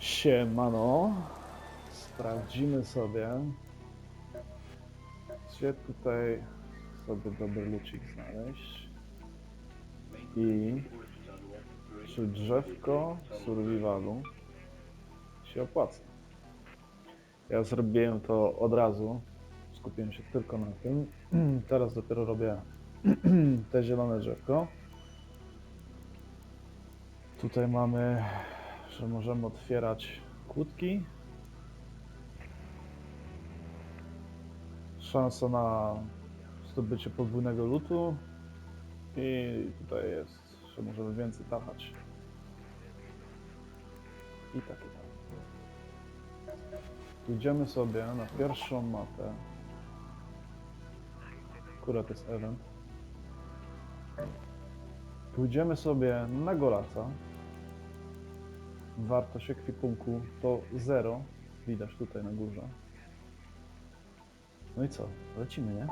Siemano. Sprawdzimy sobie, gdzie tutaj sobie dobry lucik znaleźć. I czy drzewko survivalu się opłaca. Ja zrobiłem to od razu. Skupiłem się tylko na tym. Teraz dopiero robię te zielone drzewko. Tutaj mamy, że możemy otwierać kłódki. Szansa na zdobycie podwójnego lutu. I tutaj jest, że możemy więcej tachać. I tak, i tak. Pójdziemy sobie na pierwszą mapę. Akurat jest event. Pójdziemy sobie na Golaca. Wartość ekwipunku to 0. Widać tutaj na górze. No i co? Lecimy, nie?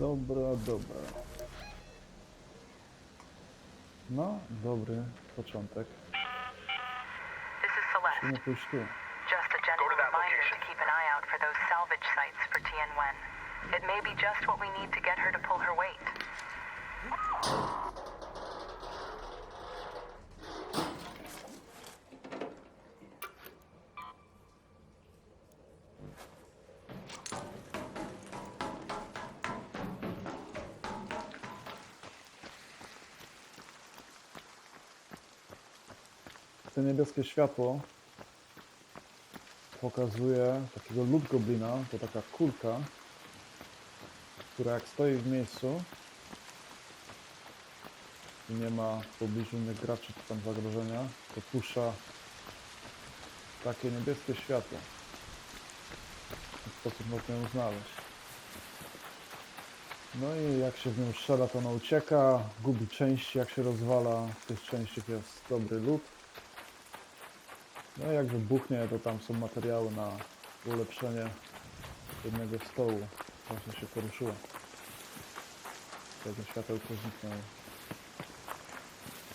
Dobra, dobra. No, dobry początek. This is Celeste. Musimy pójść tu. Just a gentle reminder to keep an eye out for those salvage sites for Tien Wen. It may be just what we need to get her to pull her weight. To niebieskie światło pokazuje takiego ludgoblina, to taka kulka, która jak stoi w miejscu i nie ma w pobliżu innych graczy czy tam zagrożenia, to puszcza takie niebieskie światło. W ten sposób można ją znaleźć. No i jak się w nią strzela, to ona ucieka, gubi części, jak się rozwala. W tych częściach jest dobry lód. No jak wybuchnie, to tam są materiały na ulepszenie jednego stołu. Właśnie się poruszyło. Tego światełko zniknęło.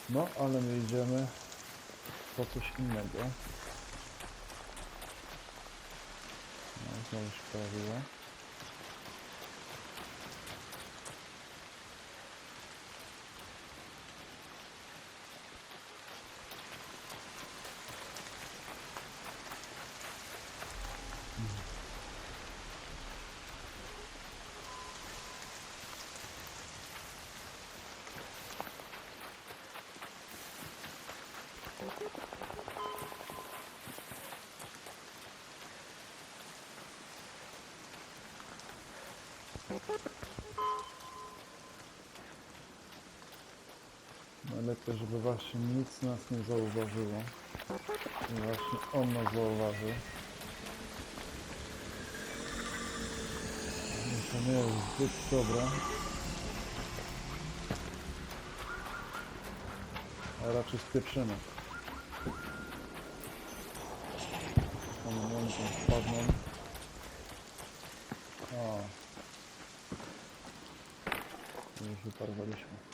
No, ale my idziemy po coś innego. No, znowu się pojawiło. Najlepiej, żeby właśnie nic nas nie zauważyło. I właśnie on nas zauważy. No To nie jest zbyt dobre. A raczej spieprzymy. Tam momentem spadną. O. Już wyparwaliśmy.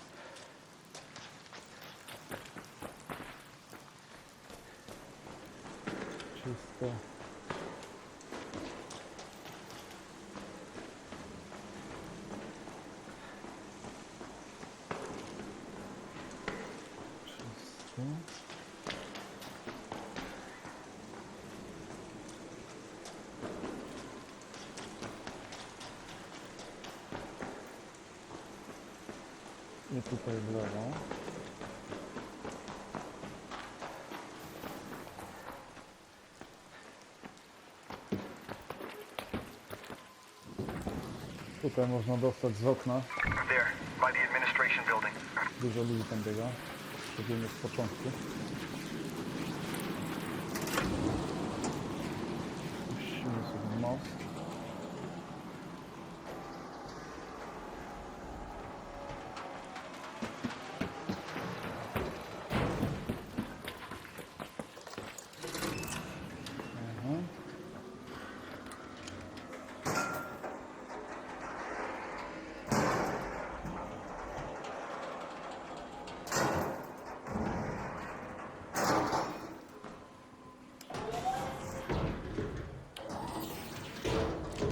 I tutaj w lewo. Tutaj można dostać z okna. Dużo ludzi tam biega. Szczególnie z początku. Puścimy sobie most.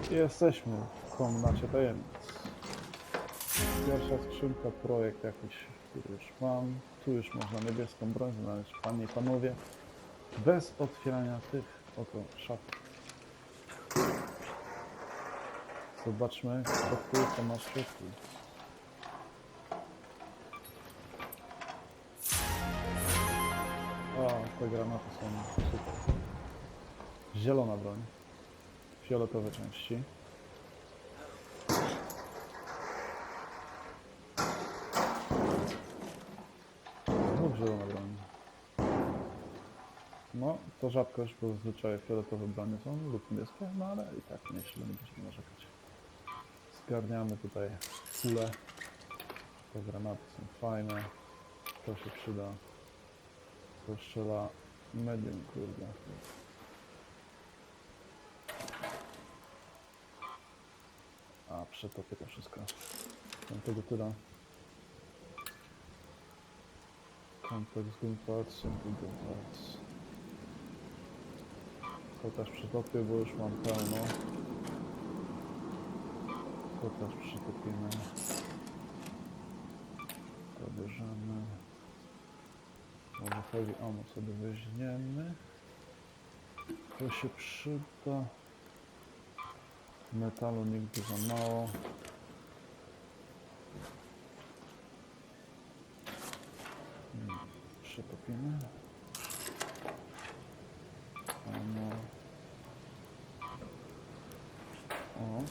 Jesteśmy w komnacie tajemnic. Pierwsza skrzynka, projekt jakiś, który już mam. Tu już można niebieską broń znaleźć, panie i panowie. Bez otwierania tych oto szafek. Zobaczmy, co tu to ma świetli. O, te granaty są super. Zielona broń fioletowe części. Znów zielona broń. No, to rzadkość, bo zazwyczaj fioletowe bronie są lub niebieskie, no ale i tak nieźle, nie będziemy narzekać. Zgarniamy tutaj kule. Te granaty są fajne. To się przyda. To strzela medium, kurde. A, przetopię to wszystko. Tego tyle. Kompleks Gunparts, Simple Gunparts. To też przetopię, bo już mam pełno. To też przetopimy. To bierzemy. Może chodzi o sobie weźmiemy. To się przyda. Metalu nigdy za mało. Hmm, Przetopimy. Ano. O.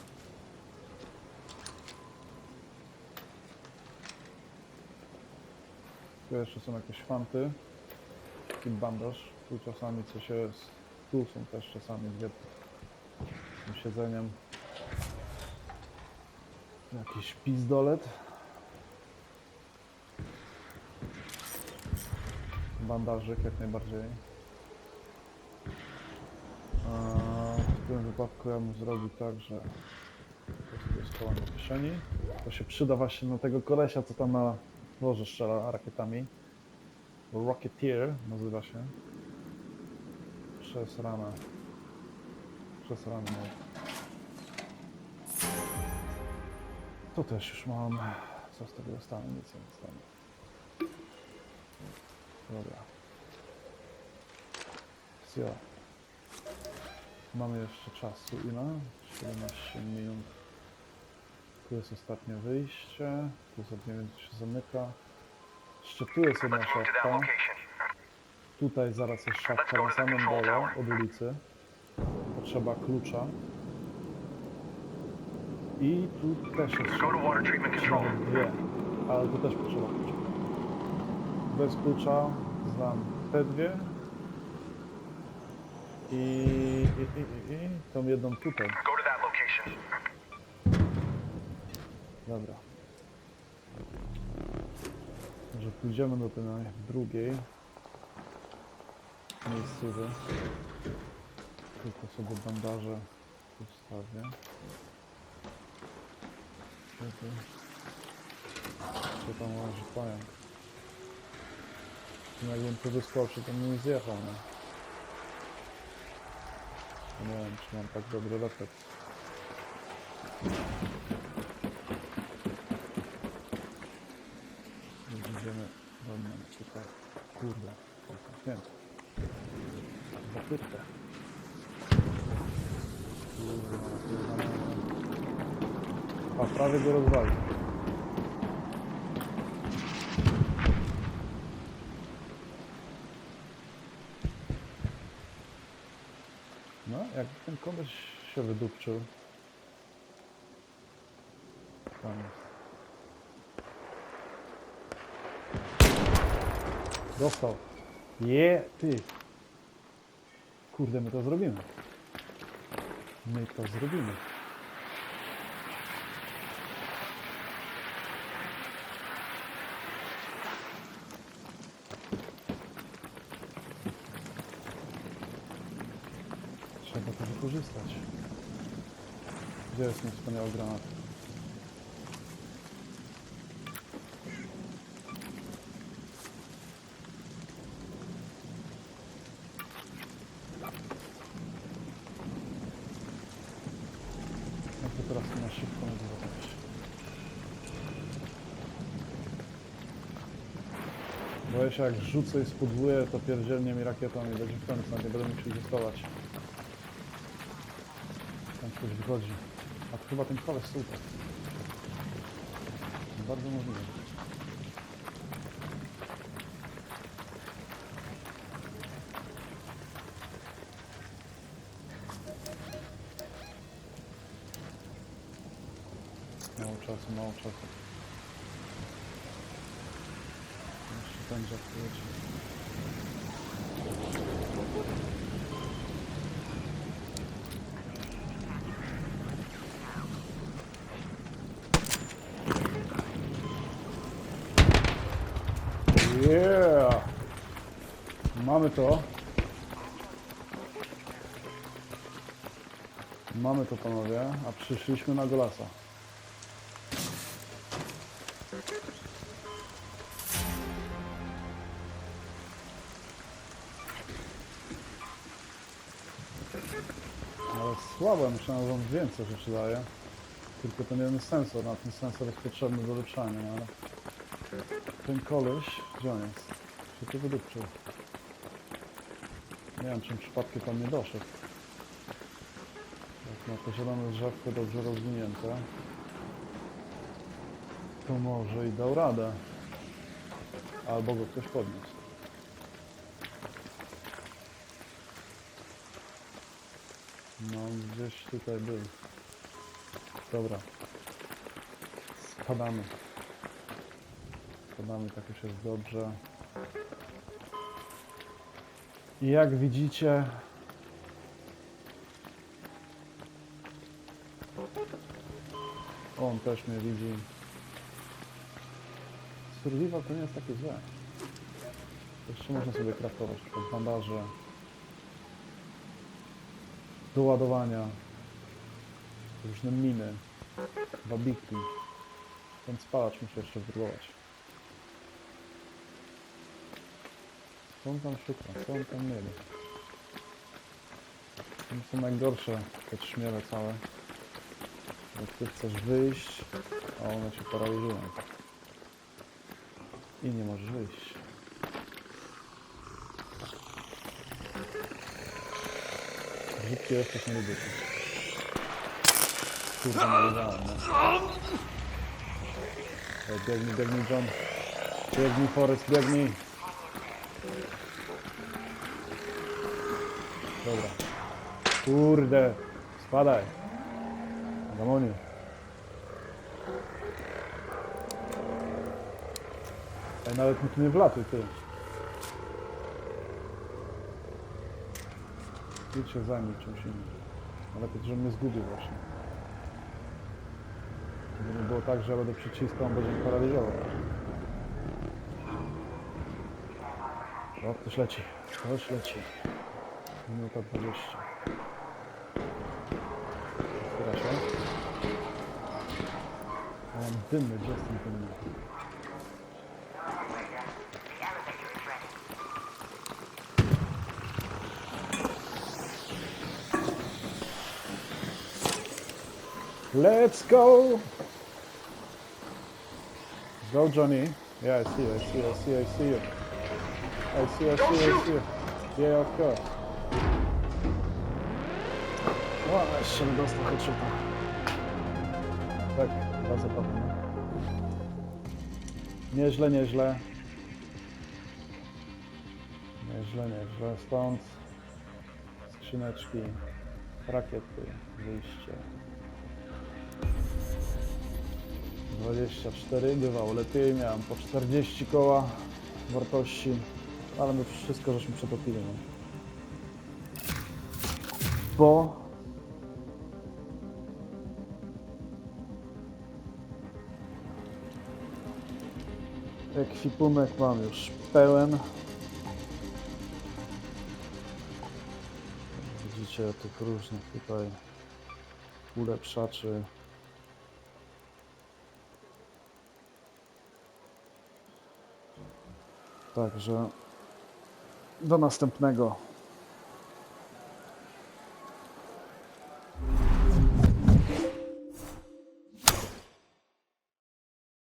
Tu jeszcze są jakieś fanty. Taki bandaż. Tu czasami coś jest. Tu są też czasami dwie tym siedzeniem. Jakiś pizdolet. Bandażyk jak najbardziej. A w tym wypadku ja bym zrobił tak, że to sobie schowam do kieszeni. To się przyda właśnie na tego kolesia, co tam na dworze strzela rakietami. Rocketeer nazywa się. Przez ramę. Przez ramę. To też już mam. Co z tego dostanę? Nic nie dostanę. Dobra. Zio. Mamy jeszcze czasu. Ile? 17 minut. Tu jest ostatnie wyjście. Tu sobie nie wiem, co się zamyka. Jeszcze tu jest jedna szafka. Tutaj zaraz jest szafka na samym dole od ulicy. Potrzeba klucza. I tu też jest dwie, ale tu też potrzeba klucza. Bez klucza znam te dwie. I, i, i, i, i tą jedną tutaj. Dobra. Może pójdziemy do tej drugiej miejscowej. Tylko sobie bandaże ustawię. Kiedy... Co tam łazi pająk? No jakbym tu wyskoczył, to mnie nie zjechał, no. Nie wiem, czy mam tak dobry refleks. Idziemy do mnie tutaj. Kurde, zamknięte. Zapytkę. A prawie go rozwalił. No, jak ten koleś się wydupczył. Dostał. Je, ty. Kurde, my to zrobimy. My to zrobimy. Wykorzystać. Gdzie jest mój wspaniały granat? Jak to teraz na szybko nie zrobić? Boję się jak rzucę i spudłuję, to pierdzielnie mi rakietą i będzie koniec, nie będę mógł się. Coś wychodzi. A to chyba ten koleś tutaj. Bardzo możliwe. Mało czasu, mało czasu. Jeszcze będzie odpowiedź. Yeah! Mamy to. Mamy to panowie, a przyszliśmy na golasa. Ale słabo, myślałem, że on więcej rzeczy daje. Tylko ten jeden sensor, na ten sensor jest potrzebny do lepszania, no ale... Ten koleś, gdzie on jest? Się tu wydupczył. Nie wiem, czym przypadkiem tam nie doszedł. Jak ma to zielone drzewko dobrze rozwinięte, to może i dał radę. Albo go ktoś podniósł. No, gdzieś tutaj był. Dobra. Spadamy. Spadamy, tak już jest dobrze. I jak widzicie... On też mnie widzi. Survival to nie jest takie złe. Jeszcze można sobie kraftować, bandaże. Do ładowania. Różne miny. Babiki. Ten spalacz muszę jeszcze wypróbować. Co on tam szuka? Co on tam mieli? To są najgorsze te trzmiele całe. Jak ty chcesz wyjść, a one cię paraliżują. I nie możesz wyjść. Brzydkie jeszcze nie lubię. Kurde, malowałem, no. Biegnij, biegnij, John. Biegnij, Forrest, biegnij. Dobra. Kurde. Spadaj. Gamoniu. Ej, nawet mi tu nie wlatuj, ty. Idź się zajmij czymś innym. Ale to, że mnie zgubił właśnie. Żeby było tak, że ja będę przyciskał, on będzie mnie paraliżował. O, ktoś leci. Ktoś leci. Minuta 20. Otwiera się. A mam ten? Let's go! Go, Johnny. Yeah, I see I see you, I see you, I see you. I see you, I see you, I see you. Yeah, of course. O, jeszcze nie dostał headshota. Tak, bardzo pewnie. Nieźle, nieźle. Nieźle, nieźle. Stąd skrzyneczki. Rakiety, wyjście. 24, bywało lepiej, miałem po 40 koła wartości, ale my wszystko żeśmy przetopili. No. Bo ekwipunek mam już pełen. Widzicie tych różnych tutaj ulepszaczy. Także do następnego.